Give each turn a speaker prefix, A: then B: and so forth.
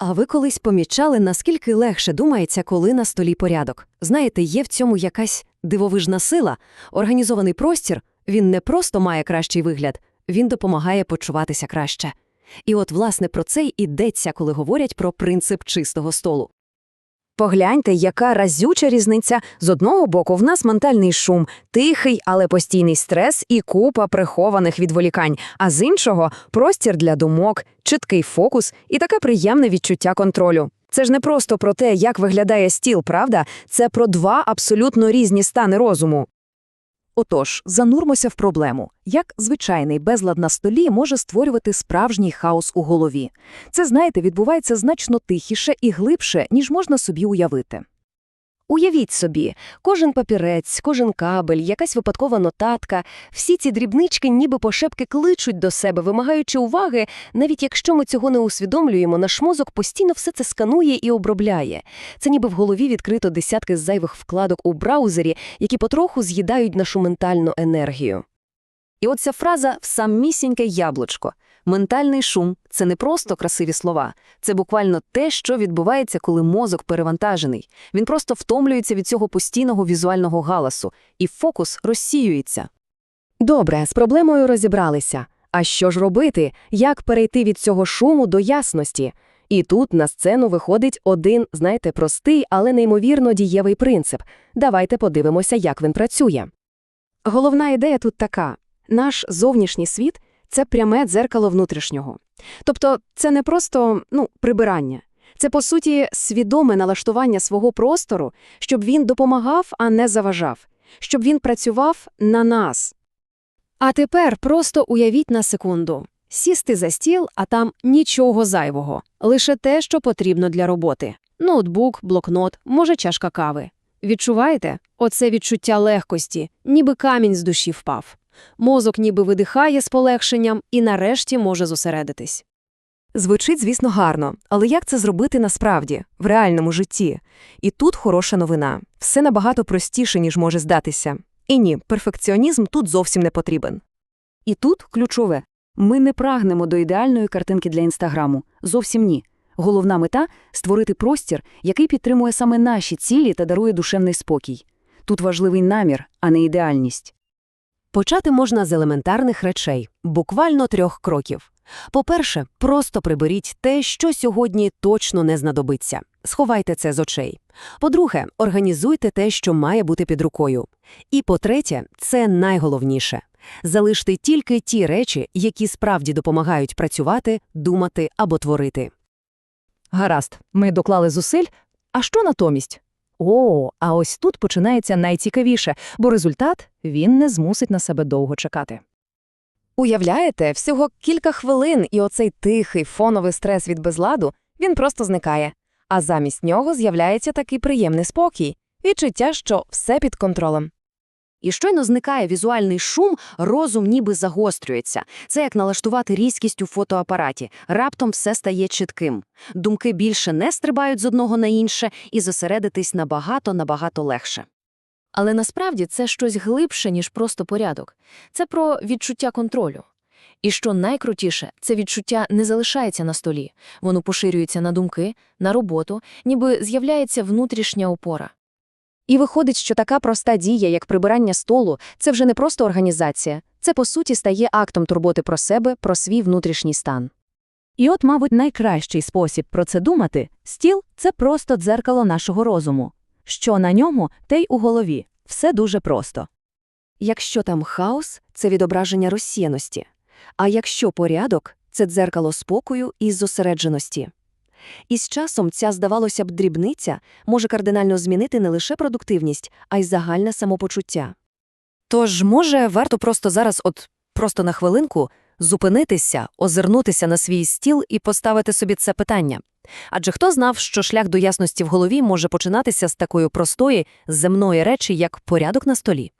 A: А ви колись помічали, наскільки легше думається, коли на столі порядок? Знаєте, є в цьому якась дивовижна сила. Організований простір, він не просто має кращий вигляд, він допомагає почуватися краще. І от, власне, про це й ідеться, коли говорять про принцип чистого столу.
B: Погляньте, яка разюча різниця. З одного боку, в нас ментальний шум, тихий, але постійний стрес і купа прихованих відволікань, а з іншого простір для думок, чіткий фокус і таке приємне відчуття контролю. Це ж не просто про те, як виглядає стіл, правда? Це про два абсолютно різні стани розуму.
C: Отож, занурмося в проблему. Як звичайний безлад на столі може створювати справжній хаос у голові? Це, знаєте, відбувається значно тихіше і глибше, ніж можна собі уявити.
A: Уявіть собі, кожен папірець, кожен кабель, якась випадкова нотатка, всі ці дрібнички ніби пошепки кличуть до себе, вимагаючи уваги, навіть якщо ми цього не усвідомлюємо, наш мозок постійно все це сканує і обробляє. Це ніби в голові відкрито десятки зайвих вкладок у браузері, які потроху з'їдають нашу ментальну енергію.
B: І от ця фраза в самісіньке яблучко. Ментальний шум – це не просто красиві слова. Це буквально те, що відбувається, коли мозок перевантажений. Він просто втомлюється від цього постійного візуального галасу, і фокус розсіюється.
A: Добре, з проблемою розібралися. А що ж робити? Як перейти від цього шуму до ясності? І тут на сцену виходить один, знаєте, простий, але неймовірно дієвий принцип. Давайте подивимося, як він працює. Головна ідея тут така: наш зовнішній світ це пряме дзеркало внутрішнього. Тобто, це не просто ну, прибирання. Це, по суті, свідоме налаштування свого простору, щоб він допомагав, а не заважав, щоб він працював на нас. А тепер просто уявіть на секунду. Сісти за стіл, а там нічого зайвого, лише те, що потрібно для роботи. Ноутбук, блокнот, може чашка кави. Відчуваєте? Оце відчуття легкості, ніби камінь з душі впав. Мозок ніби видихає з полегшенням і нарешті може зосередитись.
C: Звучить, звісно, гарно, але як це зробити насправді, в реальному житті? І тут хороша новина. Все набагато простіше, ніж може здатися. І ні, перфекціонізм тут зовсім не потрібен.
B: І тут ключове. Ми не прагнемо до ідеальної картинки для Інстаграму. Зовсім ні. Головна мета – створити простір, який підтримує саме наші цілі та дарує душевний спокій. Тут важливий намір, а не ідеальність.
A: Почати можна з елементарних речей, буквально трьох кроків. По-перше, просто приберіть те, що сьогодні точно не знадобиться. Сховайте це з очей. По-друге, організуйте те, що має бути під рукою. І по-третє, це найголовніше. Залиште тільки ті речі, які справді допомагають працювати, думати або творити.
C: Гаразд, ми доклали зусиль. А що натомість? О, а ось тут починається найцікавіше, бо результат він не змусить на себе довго чекати.
A: Уявляєте, всього кілька хвилин, і оцей тихий фоновий стрес від безладу, він просто зникає. А замість нього з'являється такий приємний спокій, відчуття, що все під контролем. І щойно зникає візуальний шум, розум ніби загострюється. Це як налаштувати різкість у фотоапараті. Раптом все стає чітким. Думки більше не стрибають з одного на інше і зосередитись набагато-набагато легше. Але насправді це щось глибше, ніж просто порядок. Це про відчуття контролю. І що найкрутіше, це відчуття не залишається на столі. Воно поширюється на думки, на роботу, ніби з'являється внутрішня опора. І виходить, що така проста дія, як прибирання столу, це вже не просто організація, це по суті стає актом турботи про себе, про свій внутрішній стан.
C: І от, мабуть, найкращий спосіб про це думати – стіл – це просто дзеркало нашого розуму. Що на ньому, те й у голові. Все дуже просто.
A: Якщо там хаос це відображення розсіяності, а якщо порядок це дзеркало спокою і зосередженості. І з часом ця, здавалося б, дрібниця може кардинально змінити не лише продуктивність, а й загальне самопочуття.
C: Тож, може, варто просто зараз, от просто на хвилинку, зупинитися, озирнутися на свій стіл і поставити собі це питання. Адже хто знав, що шлях до ясності в голові може починатися з такої простої, земної речі, як порядок на столі?